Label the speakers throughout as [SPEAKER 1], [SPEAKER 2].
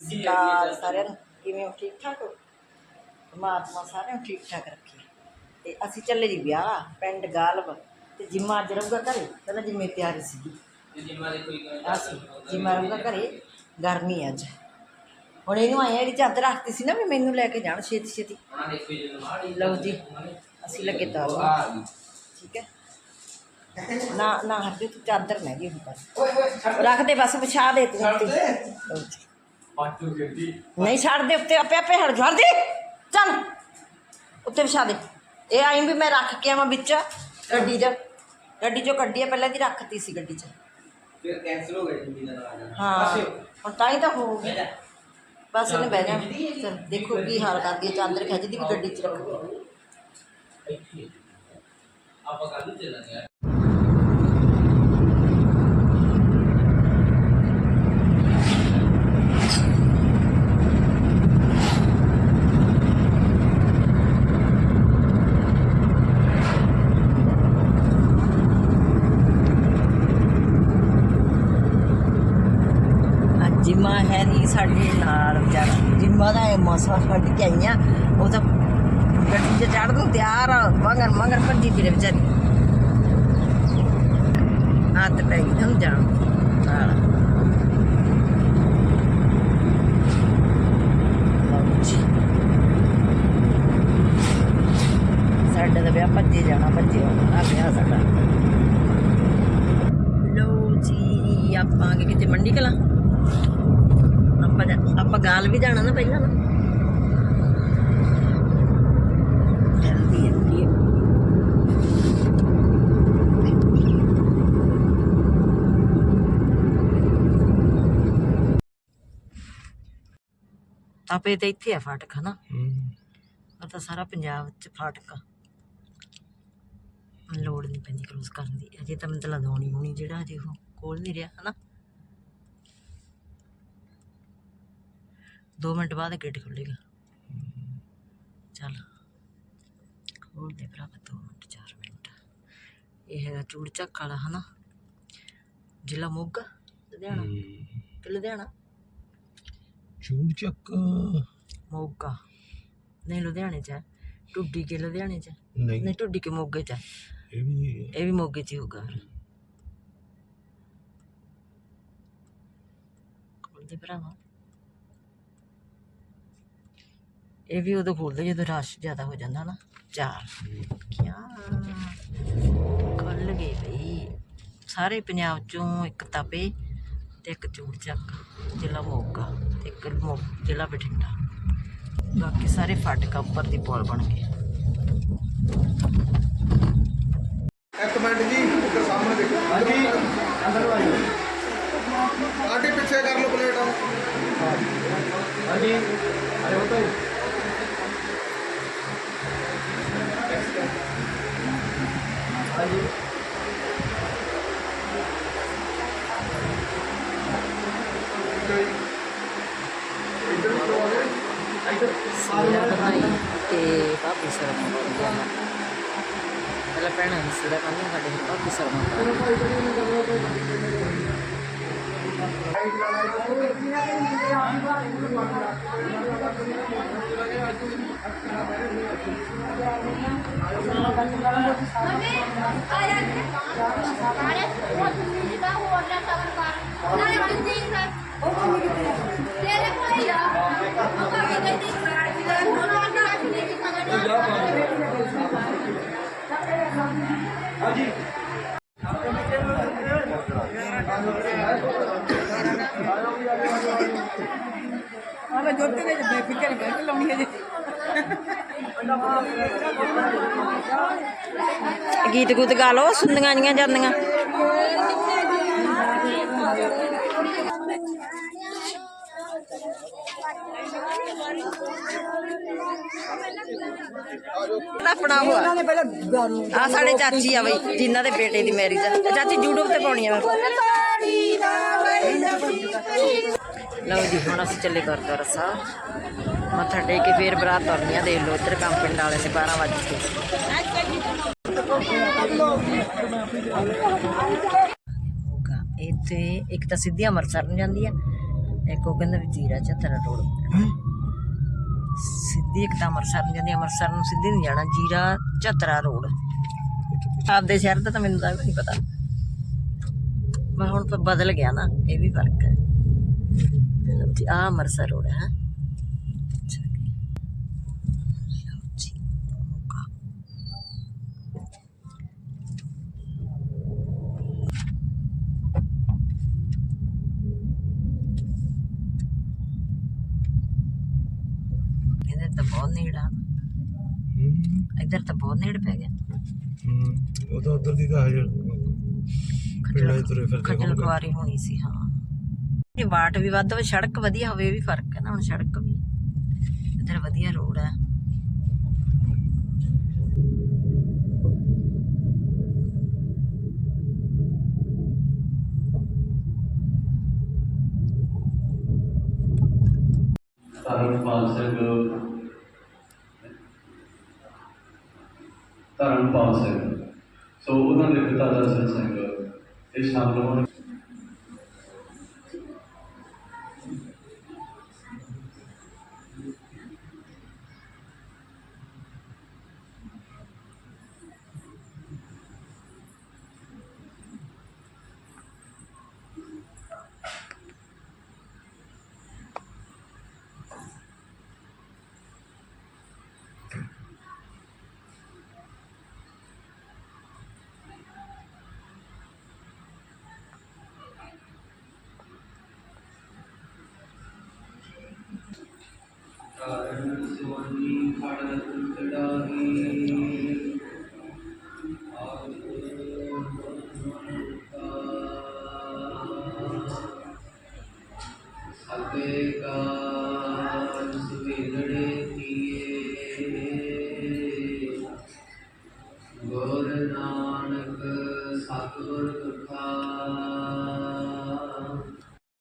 [SPEAKER 1] ਸਤਿਕਾਰ ਸਾਰਿਆਂ ਨੂੰ ਕਿਵੇਂ ਹੋ? ਠੀਕ ਠਾਕ ਹੋ? ਪਰਮਾਤਮਾ ਸਾਰਿਆਂ ਨੂੰ ਠੀਕ ਠਾਕ ਰੱਖੇ। ਤੇ ਅਸੀਂ ਚੱਲੇ ਜੀ ਵਿਆਹ ਪਿੰਡ ਗਾਲਬ। ਤੇ ਜਿੰਮਾ ਅੱਜ ਰਹੂਗਾ ਘਰੇ। ਪਹਿਲਾਂ ਜਿੰਮੇ ਤਿਆਰੀ ਸੀਗੀ। ਅਸੀਂ ਜਿੰਮਾ ਰਹੂਗਾ ਘਰੇ। ਗਰਮੀ ਅੱਜ। ਹੁਣ ਇਹਨੂੰ ਆਏ ਜਿਹੜੀ ਚਾਦਰ ਰੱਖਤੀ ਸੀ ਨਾ ਵੀ ਮੈਨੂੰ ਲੈ ਕੇ ਜਾਣ ਛੇਤੀ ਛੇਤੀ। ਲਓ ਜੀ ਅਸੀਂ ਲੱਗੇ ਤਾਰ ਠੀਕ ਹੈ? ਨਾ ਨਾ ਹਰਦੇ ਤੂੰ ਚਾਦਰ ਮੈਂ ਗਈ ਉੱਪਰ ਰੱਖ ਦੇ ਬਸ ਵਿਛਾ ਦੇ ਤੂੰ। ਉੱਤੇ ਲਓ ਜੀ। ਨਹੀਂ ਛੱਡ ਦੇ ਉੱਤੇ ਆਪੇ ਆਪੇ ਹਟ ਛੱਡ ਦੇ। ਚੱਲ ਉੱਤੇ ਵਿਛਾ ਦੇ। ਇਹ ਆਈ ਵੀ ਮੈਂ ਰੱਖ ਕੇ ਆਵਾਂ ਵਿੱਚ ਗੱਡੀ 'ਚ। ਗੱਡੀ 'ਚੋਂ ਕੱਢੀ ਆ ਪਹਿਲਾਂ ਦੀ ਰੱਖਤੀ ਸੀ ਗੱਡੀ 'ਚ।
[SPEAKER 2] ਫਿਰ ਕੈਂਸਲ ਹੋ ਗਿਆ ਜੀ ਮੇਰਾ ਆਣਾ
[SPEAKER 1] ਹਾਂ ਹੁਣ ਤਾਂ ਹੀ ਤਾਂ ਹੋਊਗੀ ਬਸ ਇਹਨੇ ਬਹਿ ਜਾਣਾ। ਚਲ ਦੇਖੋ ਕੀ ਹਾਲ ਕਰਦੀ ਹੈ ਚਾਦਰ ਖਿੱਚਦੀ ਵੀ ਗੱਡੀ 'ਚ ਰੱਖਦੀ
[SPEAKER 2] ਆਪਾਂ ਕੱਲ ਨੂੰ ਚੱਲਾਂਗੇ ਯਾਰ
[SPEAKER 1] ਅੱਜ ਜਿਮਾ ਹੈ ਨਹੀਂ ਸਾਡੇ ਨਾਲ ਵਿਚਾਰਾ। ਜਿਮਾ ਦਾ ਇਹ ਮਸਾ ਛੱਡ ਕੇ ਆਈਆਂ, ਉਹ ਤਾਂ ਗੱਡੀ 'ਚ ਚੜ੍ਹਨ ਨੂੰ ਤਿਆਰ ਆ ਮਗਰ ਮਗਰ ਭੱਜੀ ਫਿਰੇ ਵਿਚਾਰੀ। ਹੱਥ ਪੈ ਗਈ ਹਮ ਜਾਣ ਨਾਲ ਲਓ ਜੀ। ਸਾਡਾ ਤਾਂ ਵਿਆਹ ਭੱਜੇ ਜਾਣਾ ਭੱਜੇ ਆਉਣਾ ਆ ਵਿਆਹ ਸਾਡਾ ਲੋ ਜੀ ਆਪਾਂ ਅੱਗੇ ਕਿਤੇ ਮੰਡੀ ਕਲਾ ਆਪਾਂ ਜਾ- ਆਪਾਂ ਗਾਲ ਵੀ ਜਾਣਾ ਨਾ ਪਹਿਲਾਂ ਨਾ। ਜਲਦੀ ਜਲਦੀ ਆਪੇ ਤੇ ਇੱਥੇ ਆ ਫਾਟਕ ਹਨਾ? ਉਹ ਤਾਂ ਸਾਰਾ ਪੰਜਾਬ ਚ ਫਾਟਕ ਆ। ਲੋੜ ਨਹੀਂ ਪੈਂਦੀ ਕਰੂਸ ਕਰਨ ਦੀ। ਅਜੇ ਤਾਂ ਮੈਨੂੰ ਲਗਾਉਣੀ ਹੋਣੀ ਜਿਹੜਾ ਅਜੇ ਉਹ ਕੋਲ ਨਹੀਂ ਰਿਹਾ ਹਨਾ? 2 ਮਿੰਟ ਬਾਅਦ ਗੇਟ ਖੁੱਲੇਗਾ ਚੱਲ। ਖੋਲ ਦੇ ਭਰਾ 2 ਮਿੰਟ 4 ਮਿੰਟ। ਇਹ ਹੈਗਾ ਚੂੜ ਚੱਕ ਵਾਲਾ ਹਨਾ? ਜ਼ਿਲ੍ਹਾ ਮੋਗਾ ਲੁਧਿਆਣਾ? ਕਿ ਲੁਧਿਆਣਾ?
[SPEAKER 3] ਚੂੜ ਚੱਕ।
[SPEAKER 1] ਮੋਗਾ। ਨਹੀਂ ਲੁਧਿਆਣੇ ਚ ਹੈ। ਟੁੱਡੀ ਕੇ ਲੁਧਿਆਣੇ ਚ ਹੈ।
[SPEAKER 3] ਨਹੀਂ।
[SPEAKER 1] ਨਹੀਂ ਟੁੱਡੀ ਕੇ ਮੋਗੇ ਚ ਹੈ।
[SPEAKER 3] ਇਹ ਵੀ
[SPEAKER 1] ਇਹ ਵੀ ਮੋਗੇ ਚ ਹੀ ਹੋਊਗਾ। ਫਿਰ ਖੋਲਦੇ ਭਰਾਵਾ। ਇਹ ਵੀ ਉਦੋਂ ਖੋਲਦੇ ਜਦੋਂ ਰਸ਼ ਜ਼ਿਆਦਾ ਹੋ ਜਾਂਦਾ ਨਾ। ਚਾਰ। ਕਿਆ? ਖੁੱਲ ਗਏ ਬਈ। ਸਾਰੇ ਪੰਜਾਬ ਚੋਂ ਇੱਕ ਤਪੇ ਤੇ ਇੱਕ ਚੂੜ ਚੱਕ ਜ਼ਿਲ੍ਹਾ ਮੋਗਾ ਤੇ ਇੱਕ ਜ਼ਿਲ੍ਹਾ ਬਠਿੰਡਾ। ਬਾਕੀ ਸਾਰੇ ਫਾਟਕਾਂ ਉੱਪਰ ਦੀ ਪੁਲ ਬਣ ਗਏ।
[SPEAKER 4] ਇੱਕ ਮਿੰਟ ਜੀ ਇੱਧਰ ਸਾਹਮਣੇ ਦੇਖੋ। ਹਾਂਜੀ। ਅੰਦਰ ਆਇਓ ਆਂਟੀ ਪਿੱਛੇ ਕਰ ਲਓ ਪਲੇਟ। ਹਾਂਜੀ। ਅਰੇ ਉਹ ਤਾਂ ਹਾਂਜੀ ਇੱਧਰ ਤੋਂ ਆ ਗਏ ਇੱਧਰ
[SPEAKER 1] ਸੀਰਾ ਬਣਾਈ ਤੇ ਭਾਬੀ ਸਰਮਾ ਬਣਾਈ ਪਹਿਲਾਂ ਪਹਿਣਾ ਨਹੀਂ ਸੀਰਾ ਸਾਡੇ ਫਿਰ ਭਾਬੀ ਸਰਮਾ
[SPEAKER 5] ਤੇਰੇ ਭਾਈ ਆ ਉਹ ਕਹਿੰਦੀ ਗਈ ਸੀ ਹੁਣ ਆ ਕੇ ਰੱਖ ਲਈ ਸੀ ਕਦਰ
[SPEAKER 1] ਗੀਤ ਗੁੱਤ ਗਾ ਲਓ ਸੁਣਦੀਆਂ ਜੀਆਂ ਜਾਂਦੀਆਂ। ਆਪਣਾ ਹੋਆ ਆ। ਸਾਡੇ ਚਾਚੀ ਆ ਬਈ ਜਿਨ੍ਹਾਂ ਦੇ ਬੇਟੇ ਦੀ ਮੈਰਿਜ ਆ। ਚਾਚੀ YouTube ਤੇ ਪਾਉਣੀ ਆ ਮੈਂ। ਲਓ ਜੀ ਹੁਣ ਅਸੀਂ ਚੱਲੇ ਗੁਰਦੁਆਰਾ ਸਾਹਿਬ। ਮੱਥਾ ਟੇਕ ਕੇ ਫੇਰ ਬਰਾਤ ਤੁਰਨੀ ਆ। ਦੇਖ ਲਓ ਇੱਧਰ ਕੰਮ ਪਿੰਡ ਵਾਲੇ ਨੇ 12 ਵਜੇ ਇੱਥੇ ਇੱਕ ਤਾਂ ਸਿੱਧੀ ਅੰਮ੍ਰਿਤਸਰ ਨੂੰ ਜਾਂਦੀ ਆ ਇੱਕ ਉਹ ਕਹਿੰਦਾ ਵੀ ਜੀਰਾ ਚਤਰਾ ਰੋਡ। ਸਿੱਧੀ ਇੱਕ ਤਾਂ ਅੰਮ੍ਰਿਤਸਰ ਨੂੰ ਜਾਂਦੀ, ਅੰਮ੍ਰਿਤਸਰ ਨੂੰ ਸਿੱਧੀ ਨਹੀਂ ਜਾਣਾ, ਜੀਰਾ ਚਤਰਾ ਰੋਡ। ਆਪਦੇ ਸ਼ਹਿਰ ਦਾ ਤਾਂ ਮੈਨੂੰ ਤਾਂ ਵੀ ਨਹੀਂ ਪਤਾ। ਮੈਂ ਹੁਣ ਤਾਂ ਬਦਲ ਗਿਆ ਨਾ, ਇਹ ਵੀ ਫ਼ਰਕ ਹੈ। ਲਓ ਜੀ ਆ ਅੰਮ੍ਰਿਤਸਰ ਰੋਡ ਹੈ ਅੱਛਾ ਜੀ। ਲਓ ਜੀ, ਮੌਕਾ। ਇੱਧਰ ਤਾਂ ਬਹੁਤ ਨੇੜਾ
[SPEAKER 3] ਹੂੰ
[SPEAKER 1] ਇੱਧਰ ਤਾਂ ਬਹੁਤ ਨੇੜ ਪੈ ਗਿਆ।
[SPEAKER 3] ਹੂੰ ਉਹ ਤਾਂ ਉਧਰ ਦੀ ਤਾਂ ਹੈ ਜਿਹੜਾ ਪਿੰਡਾਂ 'ਚ ਤੁਰੇ ਫਿਰਦੇ
[SPEAKER 1] ਖੱਜਲ
[SPEAKER 3] ਹੋਣਗੇ।
[SPEAKER 1] ਖੁਆਰੀ ਹੋਣੀ ਸੀ ਹਾਂ। ਇਹ ਬਾਟ ਵੀ ਵੱਧ ਹੋਵੇ ਸੜਕ ਵਧੀਆ ਹੋਵੇ ਇਹ ਵੀ ਫ਼ਰਕ ਹੈ ਨਾ ਹੁਣ ਸੜਕ ਵੀ। ਇੱਧਰ ਵਧੀਆ ਰੋਡ ਹੈ।
[SPEAKER 6] ਧਰਮਪਾਲ ਸਿੰਘ ਧਰਮਪਾਲ ਸਿੰਘ। ਸੋ ਉਹਨਾਂ ਦੇ ਪਿਤਾ ਦਰਸ਼ਨ ਸਿੰਘ ਇਹ ਸ਼ਾਮਲ ਹੋਣ
[SPEAKER 2] ਕਾਰਨ ਸੋਨੀ ਖੜ ਚੜਾਈ ਸਤੇ ਕਾ ਸੁਵੇਦੜੇ ਕੀਏ ਗੁਰ ਨਾਨਕ ਸਤਿਗੁਰ ਤੁਠਾ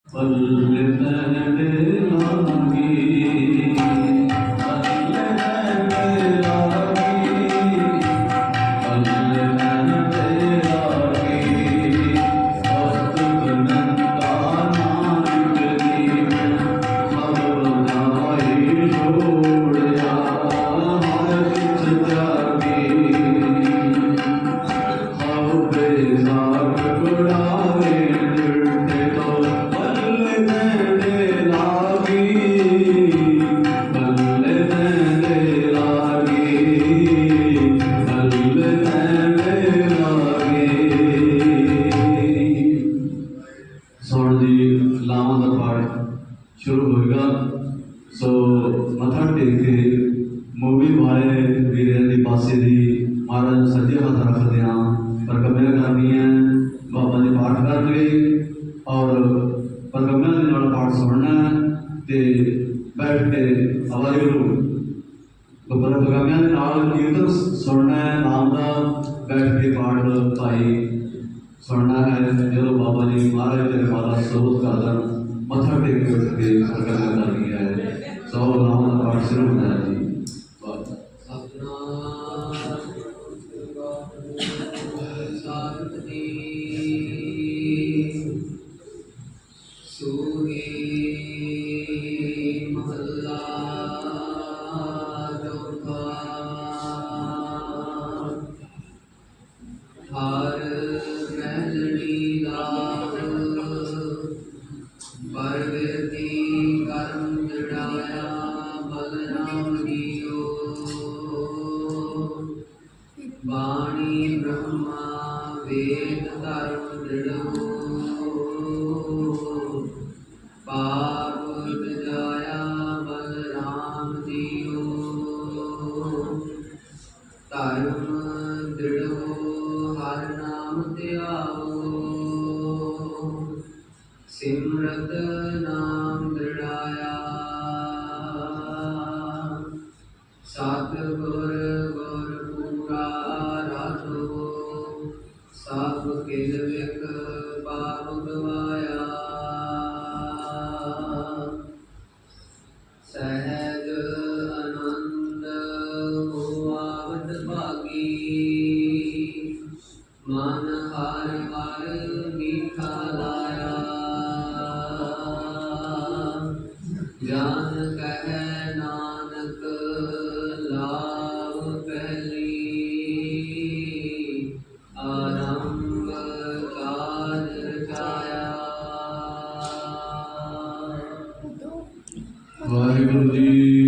[SPEAKER 6] ਪੱਲੇ ਤੇਰੇ ਲਾਗੀ ਸੁਣ ਦੀ ਲਾਵਾਂ ਦਾ ਪਾਠ ਸ਼ੁਰੂ ਹੋਏਗਾ। ਸੋ ਮੱਥਾ ਟੇਕ ਕੇ ਮੂਵੀ ਵਾਲੇ ਵੀਰਾਂ ਦੀ ਪਾਸੇ ਦੀ ਮਹਾਰਾਜ ਨੂੰ ਸੱਜੇ ਹੱਥ ਰੱਖਦੇ ਹਾਂ। ਪਰਕਮਿਆ ਕਰਨੀ ਹੈ, ਬਾਬਾ ਜੀ ਪਾਠ ਕਰਨਗੇ ਔਰ ਪਰਕਮਿਆ ਦੇ ਨਾਲ ਪਾਠ ਸੁਣਨਾ ਹੈ ਤੇ ਬੈਠ ਕੇ ਵਾਹਿਗੁਰੂ ਗੁਰਬਖਸ਼ ਪਰਕਮਿਆ ਦੇ ਨਾਲ ਕੀਰਤਨ ਸੁਣਨਾ ਹੈ, ਨਾਮ ਦਾ ਬੈਠ ਕੇ ਪਾਠ ਭਾਈ ਸੁਣਨਾ ਹੈ ਜਦੋਂ ਬਾਬਾ ਜੀ ਮਹਾਰਾਜ ਤੇਰੇ ਮਾਲਾ ਸਰੋਤ ਕਰ ਦੇਣ ਮੱਥਾ ਟੇਕ ਕੇ ਉੱਠ ਕੇ ਸਰਕਾਰ ਕਰਨੀ ਹੈ ਸੋ ਨਾਮ ਦਾ ਪਾਠ ਸ਼ੁਰੂ ਹੁੰਦਾ ਹੈ
[SPEAKER 2] ਧਰਮ ਦ੍ਰਿੜੋ ਹਰ ਨਾਮ ਧਿਆਵੋ। ਸਿਮਰਤ ਮਨ ਹਰ ਹਰ ਮਿਠਾ ਲਾਇਆ। ਜਾਨ ਕਹੈ ਨਾਨਕ ਲਾਭ ਪਹਿਲੀ। ਆਰੰਭ ਕਾਜ ਰਚਾਇਆ।
[SPEAKER 6] ਵਾਹਿਗੁਰੂ ਜੀ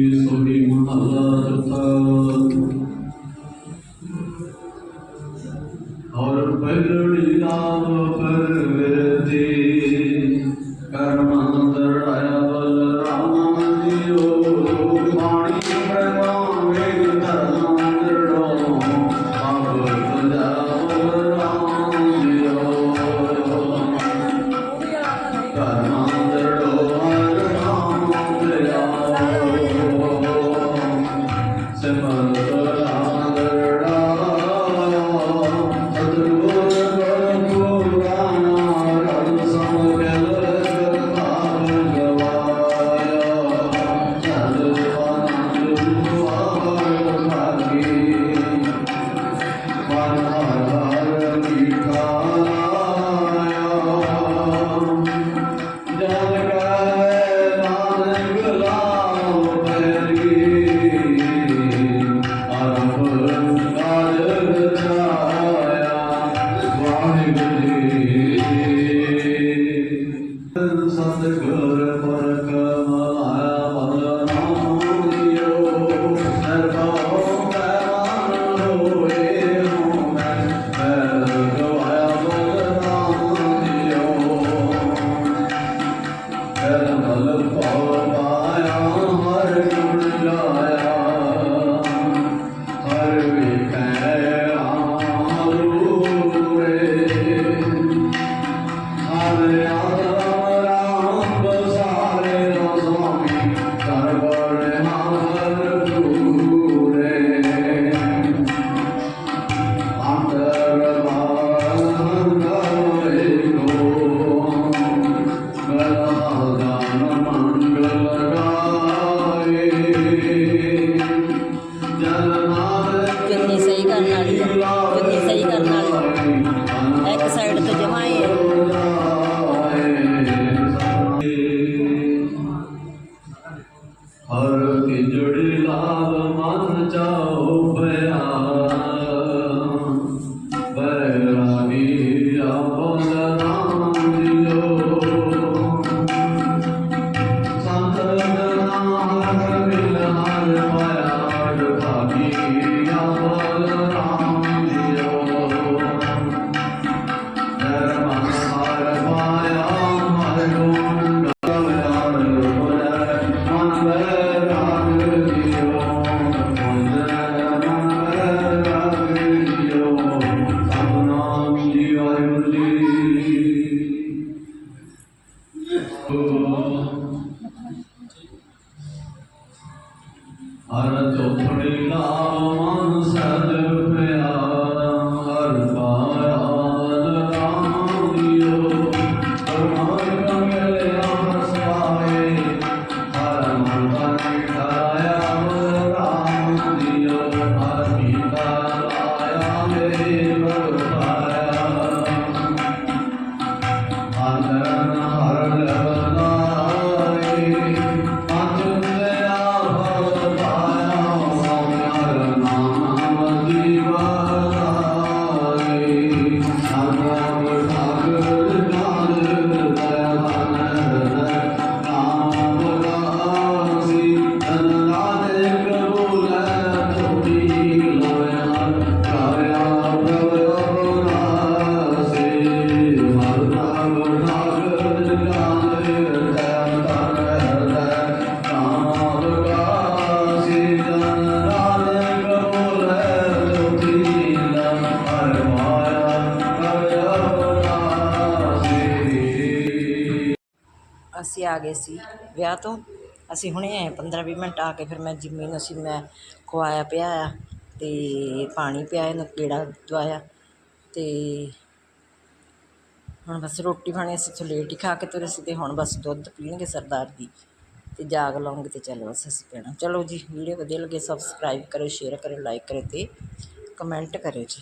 [SPEAKER 1] ਆ
[SPEAKER 6] ਗਏ
[SPEAKER 1] ਸੀ ਵਿਆਹ ਤੋਂ। ਅਸੀਂ ਹੁਣੇ ਆਏ, ਪੰਦਰਾਂ ਵੀਹ ਮਿੰਟ ਆ ਕੇ ਫਿਰ ਮੈਂ ਜਿੰਮੀ ਨੂੰ ਅਸੀਂ ਮੈਂ ਖਵਾਇਆ ਪਿਆਇਆ ਅਤੇ ਪਾਣੀ ਪਿਆਇਆ ਇਹਨੂੰ ਪੇੜਾ ਦਵਾਇਆ ਅਤੇ ਹੁਣ ਬਸ ਰੋਟੀ ਪਾਣੀ ਅਸੀਂ ਇੱਥੋਂ ਲੇਟ ਹੀ ਖਾ ਕੇ ਤੁਰੇ ਸੀ ਅਤੇ ਹੁਣ ਬਸ ਦੁੱਧ ਪੀਣਗੇ ਸਰਦਾਰ ਦੀ ਅਤੇ ਜਾਗ ਲਾਉਂਗੇ ਅਤੇ ਚਲੋ ਬਸ ਅਸੀਂ ਪੈਣਾ। ਚਲੋ ਜੀ, ਵੀਡੀਓ ਵਧੀਆ ਲੱਗੇ ਸਬਸਕ੍ਰਾਈਬ ਕਰਿਓ ਸ਼ੇਅਰ ਕਰਿਓ ਲਾਈਕ ਕਰਿਓ ਅਤੇ ਕਮੈਂਟ ਕਰਿਓ ਜੀ।